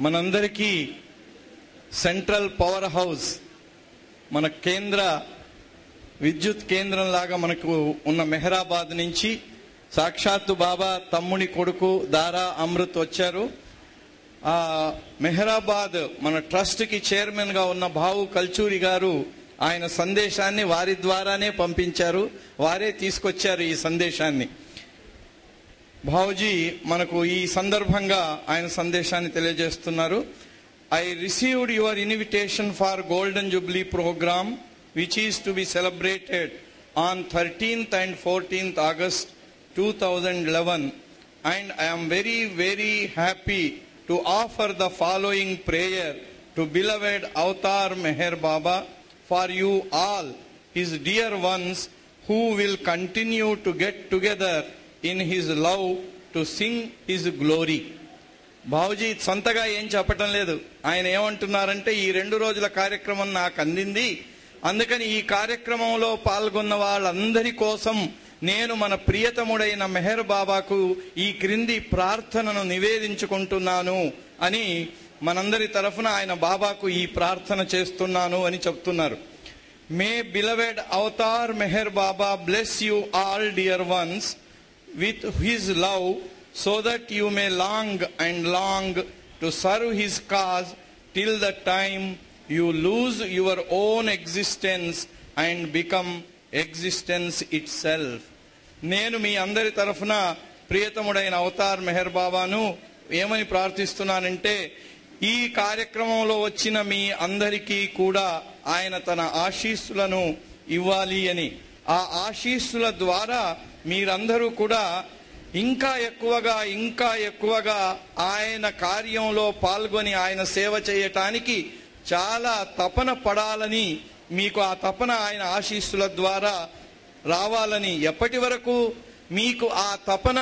మనందరికీ central power house మన కేంద్ర విద్యుత్ కేంద్రం లాగా మనకు ఉన్న మెహరాబాద్ నుంచి సాక్షాత్తు బాబా తమ్ముని కొడుకు దారా అమృత్ వచ్చారు. ఆ మెహరాబాద్ మన ట్రస్ట్కి చైర్మన్గా ఉన్న బావు కల్చూరి గారు ఆయన సందేశాన్ని వారి ద్వారానే పంపించారు. వారే తీసుకొచ్చారు ఈ సందేశాన్ని. భావుజీ మనకు ఈ సందర్భంగా ఆయన సందేశాన్ని తెలియజేస్తున్నారు. I received your invitation for golden jubilee programme which is to be celebrated on thirteenth and fourteenth August two thousand eleven and I'm very very happy to offer the following prayer to beloved Avatar Meher Baba for you all his dear ones who will continue to get together in his love to sing his glory Babuji సొంతగా ఏం చెప్పటం లేదు. ఆయన ఏమంటున్నారంటే ఈ రెండు రోజుల కార్యక్రమం నాకు అందింది. అందుకని ఈ కార్యక్రమంలో పాల్గొన్న వాళ్ళందరి కోసం నేను మన ప్రియతముడైన మెహర్ బాబాకు ఈ క్రింది ప్రార్థనను నివేదించుకుంటున్నాను అని మనందరి తరఫున ఆయన బాబాకు ఈ ప్రార్థన చేస్తున్నాను అని చెప్తున్నారు. May beloved Avatar Meher Baba bless you all dear ones with his love so that you may long and long to serve his cause till the time you lose your own existence and become existence itself నేను మీ అందరి తరఫున ప్రియతముడైన Avatar Meher బాబాను ఏమని ప్రార్థిస్తున్నానంటే ఈ కార్యక్రమంలో వచ్చిన మీ అందరికీ కూడా ఆయన తన ఆశీస్సులను ఇవ్వాలి అని ఆ ఆశీస్సుల ద్వారా మీరందరూ కూడా ఇంకా ఎక్కువగా ఇంకా ఎక్కువగా ఆయన కార్యంలో పాల్గొని ఆయన సేవ చేయటానికి చాలా తపన పడాలని మీకు ఆ తపన ఆయన ఆశీస్సుల ద్వారా రావాలని ఎప్పటి వరకు మీకు ఆ తపన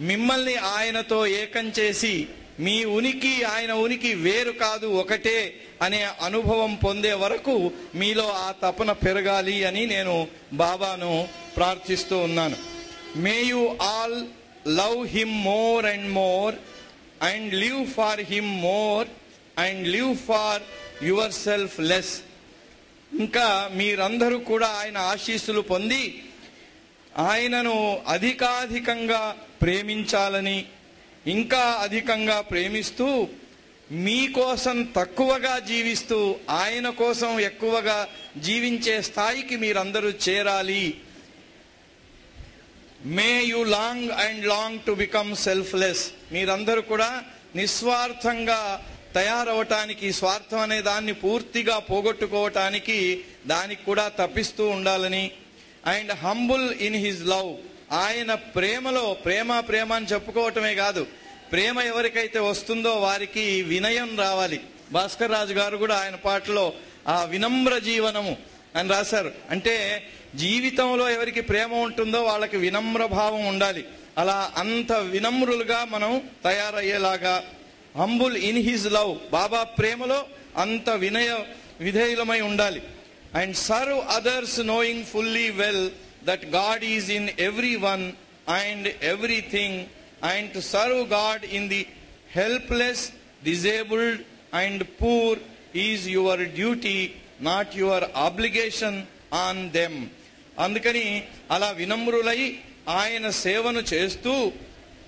మిమ్మల్ని ఆయనతో ఏకం చేసి మీ ఉనికి ఆయన ఉనికి వేరు కాదు ఒకటే. అనే అనుభవం పొందే వరకు మీలో ఆ తపన పెరగాలి అని నేను బాబాను ప్రార్థిస్తూ ఉన్నాను. May you all love him more and more and live for him more and live for your selfless ఇంకా మీరందరూ కూడా ఆయన ఆశీస్సులు పొంది ఆయనను అధికాధికంగా ప్రేమించాలని ఇంకా అధికంగా ప్రేమిస్తూ మీకోసం తక్కువగా జీవిస్తూ ఆయన కోసం ఎక్కువగా జీవించే స్థాయికి మీరందరూ చేరాలి. May you long and long to become selfless మీరందరూ కూడా నిస్వార్థంగా తయారవటానికి స్వార్థం అనే దాన్ని పూర్తిగా పోగొట్టుకోవటానికి దానికి కూడా తప్పిస్తూ ఉండాలని. And humble in his love ఆయన ప్రేమలో ప్రేమ ప్రేమ అని చెప్పుకోవటమే కాదు. ప్రేమ ఎవరికైతే వస్తుందో వారికి వినయం రావాలి. భాస్కర్ రాజు గారు కూడా ఆయన పాటలో ఆ వినమ్ర జీవనము అని రాశారు. అంటే జీవితంలో ఎవరికి ప్రేమ ఉంటుందో వాళ్ళకి వినమ్ర భావం ఉండాలి. అలా అంత వినమ్రులుగా మనం తయారయ్యేలాగా humble in his love Baba ప్రేమలో అంత వినయ విధేయులమై ఉండాలి. And serve others knowing fully well that God is in everyone and everything and to serve God in the helpless disabled and poor is your duty not your obligation on them అందుకని అలా వినమ్రులై ఆయన సేవను చేస్తూ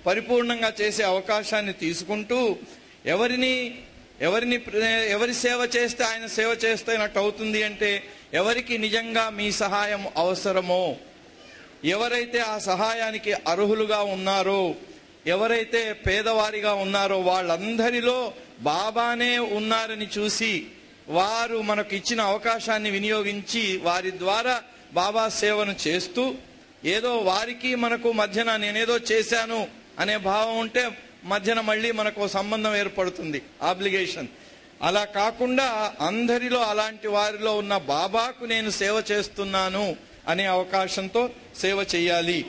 పరిపూర్ణంగా చేసే అవకాశాన్ని తీసుకుంటూ ఎవరిని ఎవరిని ఎవరి సేవ చేస్తే ఆయన సేవ చేస్తేనట్టు అవుతుంది అంటే ఎవరికి నిజంగా మీ సహాయం అవసరమో ఎవరైతే ఆ సహాయానికి అర్హులుగా ఉన్నారో ఎవరైతే పేదవారిగా ఉన్నారో వాళ్ళందరిలో బాబానే ఉన్నారని చూసి వారు మనకు ఇచ్చిన అవకాశాన్ని వినియోగించి వారి ద్వారా బాబా సేవను చేస్తూ ఏదో వారికి మనకు మధ్యన నేనేదో చేశాను అనే భావం ఉంటే మధ్యన మళ్ళీ మనకు సంబంధం ఏర్పడుతుంది ఆబ్లిగేషన్ అలా కాకుండా అందరిలో అలాంటి వారిలో ఉన్న బాబాకు నేను సేవ చేస్తున్నాను అనే అవకాశంతో సేవ చేయాలి.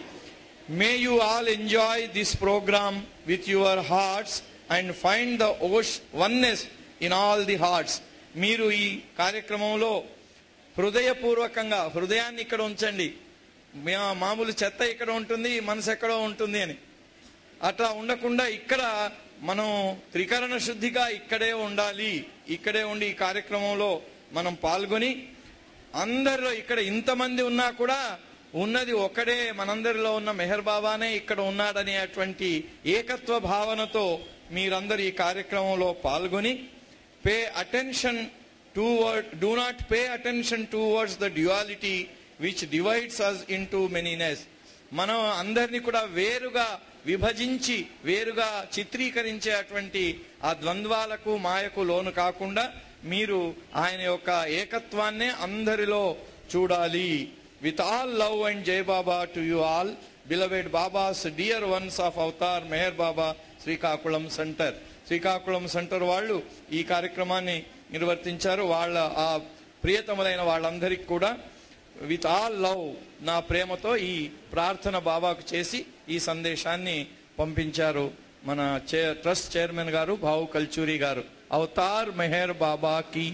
May you all enjoy this programme with your hearts and find the oh oneness in all the hearts మీరు ఈ కార్యక్రమంలో హృదయపూర్వకంగా హృదయాన్ని ఇక్కడ ఉంచండి. మా- మామూలు చెత్త ఇక్కడ ఉంటుంది మనసు ఎక్కడో ఉంటుంది అని. అట్లా ఉండకుండా ఇక్కడ మనం త్రికరణ శుద్ధిగా ఇక్కడే ఉండాలి. ఇక్కడే ఉండి ఈ కార్యక్రమంలో మనం పాల్గొని అందరిలో ఇక్కడ ఇంతమంది ఉన్నా కూడా ఉన్నది ఒకడే మనందరిలో ఉన్న మెహర్ బాబానే ఇక్కడ ఉన్నాడనేటువంటి ఏకత్వ భావనతో మీరందరూ ఈ కార్యక్రమంలో పాల్గొని pay attention to do not pay attention towards the duality which divides us into manyness మనం అందరినీ కూడా వేరుగా విభజించి వేరుగా చిత్రీకరించేటువంటి ఆ ద్వంద్వాలకు మాయకు లోను కాకుండా మీరు ఆయన యొక్క ఏకత్వాన్నే అందరిలో చూడాలి. With all love and Jai Baba to you all beloved Baba's dear ones of Avatar Meher Baba Srikakulam centre Srikakulam centre వాళ్ళు ఈ కార్యక్రమాన్ని నిర్వర్తించారు. వాళ్ళ ఆ ప్రియతములైన వాళ్ళందరికీ కూడా విత్ ఆల్ లవ్ నా ప్రేమతో ఈ ప్రార్థన బాబాకు చేసి ఈ సందేశాన్ని పంపించారు మన చే ట్రస్ట్ చైర్మన్ గారు భావు కల్చూరి గారు. అవతార్ మెహర్ బాబా కీ